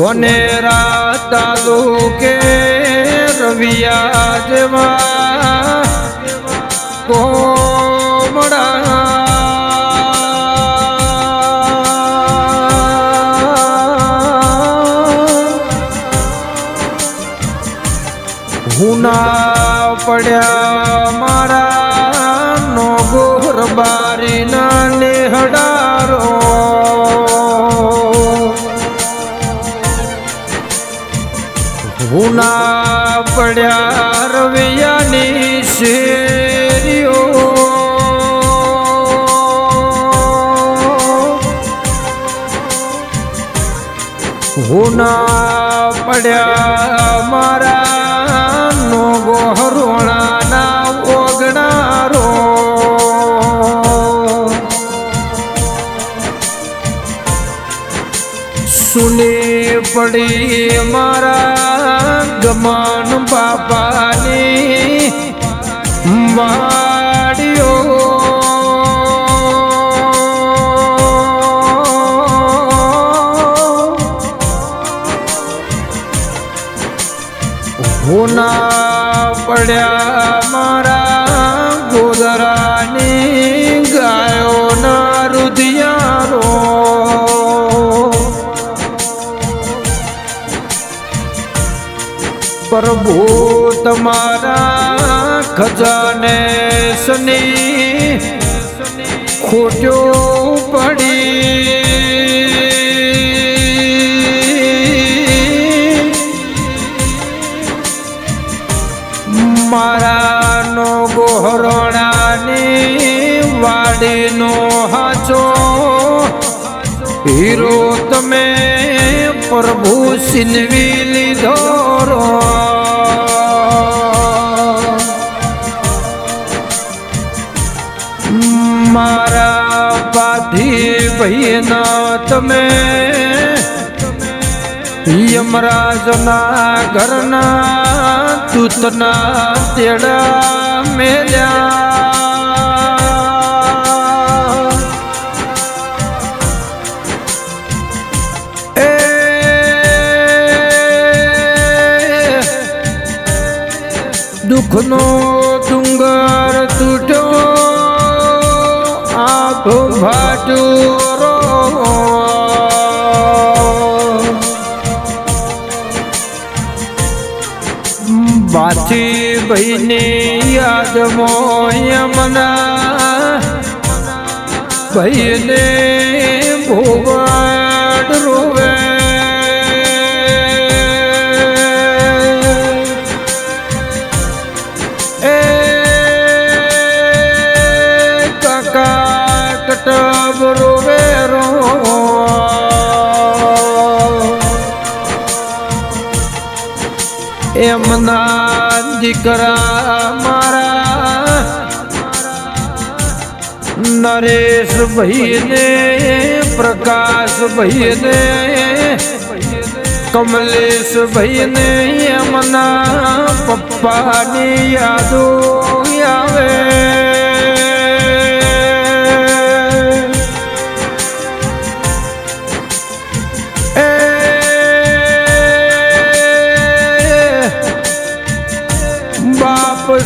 ધોનેરા તાલુકે રવિયા જેવા કોમડા હુના પડ્યા પડ્યા રવિયાની શેરીઓ. હુના પડ્યા મારા નો હરોણાના ઓગણારો. સુની પડી મારા ગમન બાપાની વાડીઓ હોના પડ્યા મારા પ્રભુ તમારા ખજાને સની ખોટ્યો પડી. મારા નો ગોહરણાની વાડીનો હાચો હીરો તમે પ્રભુ સિનવી પાથી ભાઈના તમે યમરાજના ઘરના તૂતના તેડા મેલ્યા. એ દુઃખનો ડુંગર આભ ભાટુરો. બાથી ભાઈની યાદ મોયમના ભાઈને ભોવાડ દીકરા મારા. નરેશ ભાઈને પ્રકાશ ભાઈને કમલેશ ભાઈને એમના પપ્પાની યાદો આવે.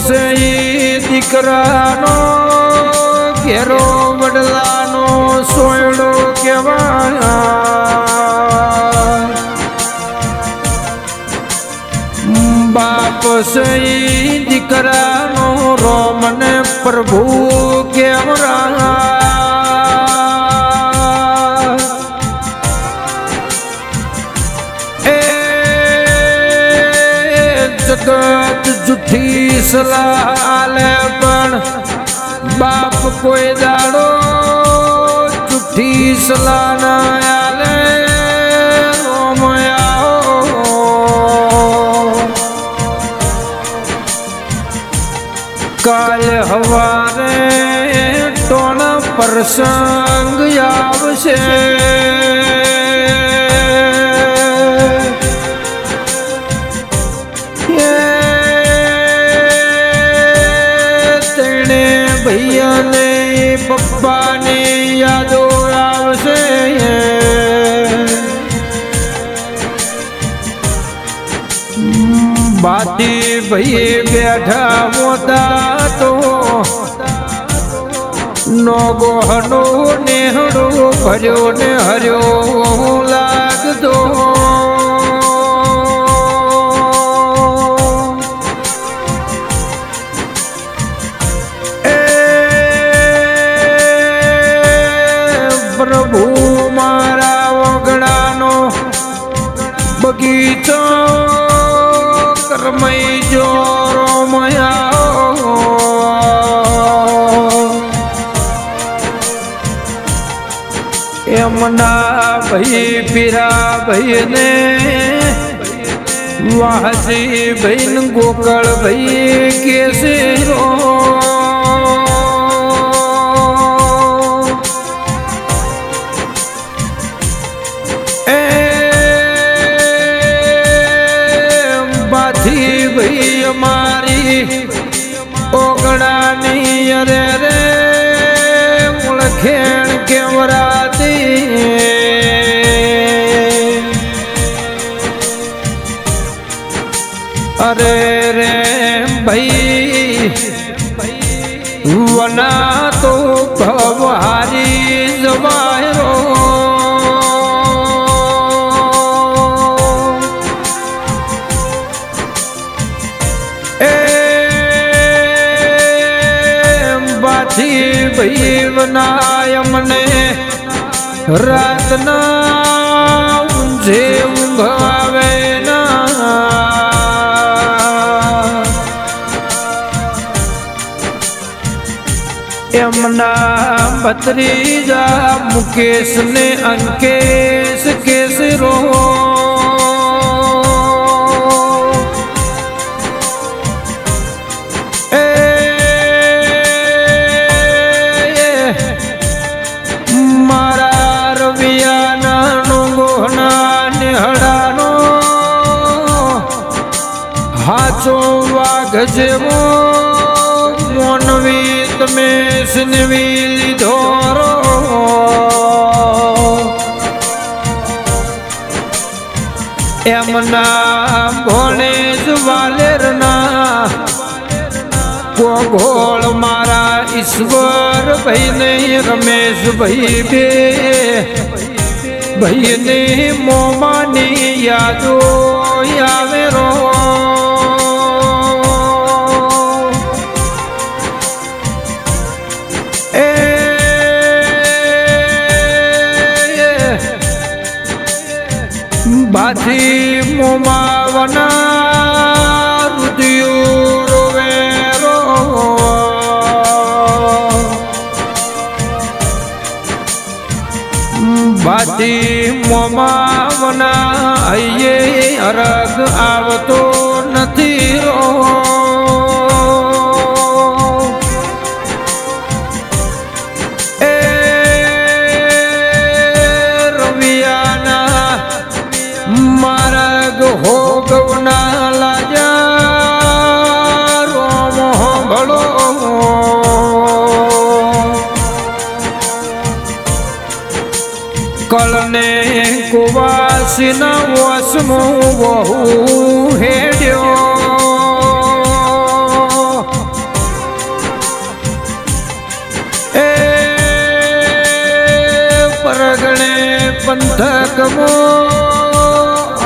છે ઈ દીકરાનો ઘેરો વડલાનો સોયડો કેવાય બાપ છે ઈ દીકરાનો રોમને પ્રભુ કેવરા જગત સલાહ આલે પણ બાપ કોઈ દાડો જુઠ્ઠી સલાહ ના આલે. કાલ હવારે ટોણ પ્રસંગ આવશે ભાઈ બેઠા મોતા તો. નોગોહનો નેહડો ભર્યો ને હર્યો લાગતો. પ્રભુ મારા વગડાનો બગીચો. કરમઈ જો રોમયા એમના ભાઈ પીરા ભાઈ ને વાહજી ભાઈ ગોકળ ભાઈ કેસરો એ અરે રે ભાઈ વના તો ભવારી જવાયો એ બાથી ભાઈ વનાય મને રાતના એમના ભત્રીજા મુકેશ ને અંકેશ કેસરો. રો હાચો વાઘ જેવો સિનવી લીધો એમના ભોણેજ વાલેરના ગોગોળ મારા ઈશ્વર ભાઈ ને રમેશ ભાઈ બે. ભાઈ ને મોમાની યાદો આવે મોમાવના અયે અરગ આવતો નથી રો કુવાસીના વસમો બહુ હેડ્યો. એ પરગણે પંથકમો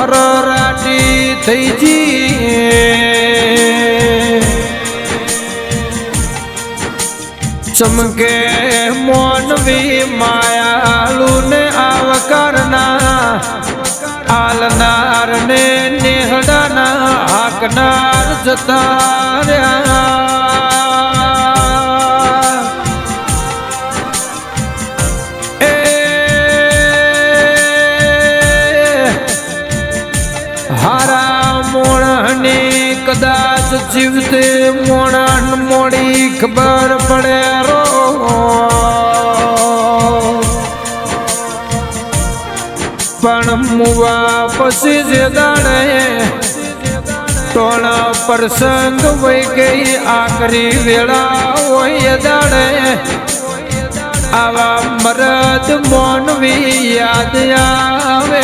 અરરાટી થઈ જી ચમકે મોનવી માયાલુ આવકારના આલનાર ને નેહડાના હાકનાર જતા રહ્યા. એ કદાચ જીવતે મોણન મોડી ખબર પડે પણ મુવા પછી જે દાડે. ટોણ પ્રસંગ વહી ગઈ, આકરી વેળા હોય દાડે. આવા મરદ મોનવી યાદ આવે.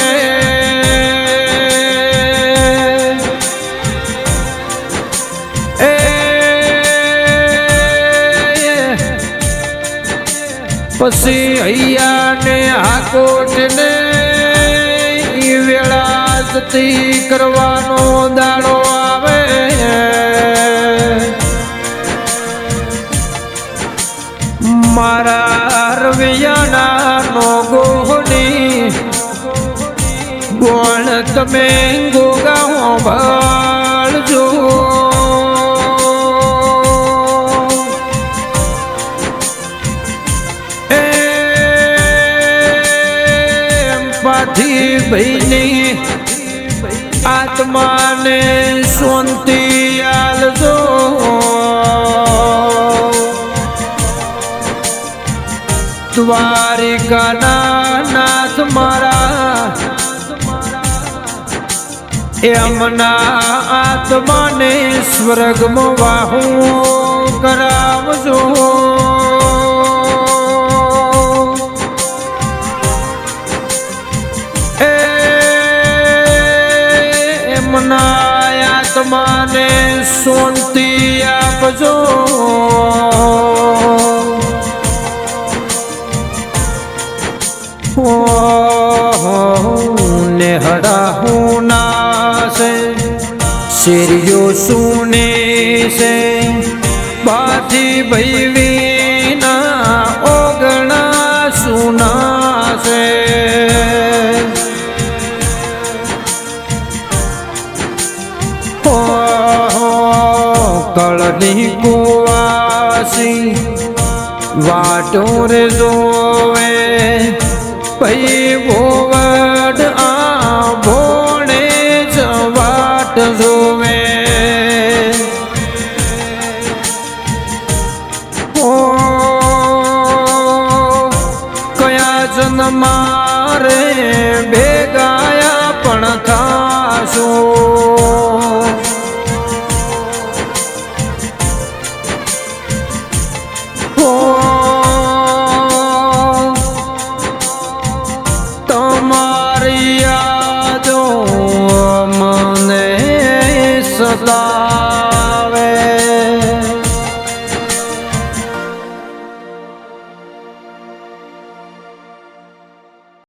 પછી હૈયાને હાકોટને વેળા કરવાનો દાડો આવે. મારા રવિયાના નો ગોહની ગોણ તમે ગોગા ભાળજો પાથી ભાઈની આત્માને શાંતિ આલજો દ્વારિકાના નાથ મારા એમના આત્માને સ્વર્ગમાં વાહું કરાવજો. એમના આત્માને શાંતિ આપજો. ને હડા હું નાશે શેરીઓ સુને છે બાજી ભૈવીના કળની કુવાસી વાટોર જોવે પૈ ભોવડ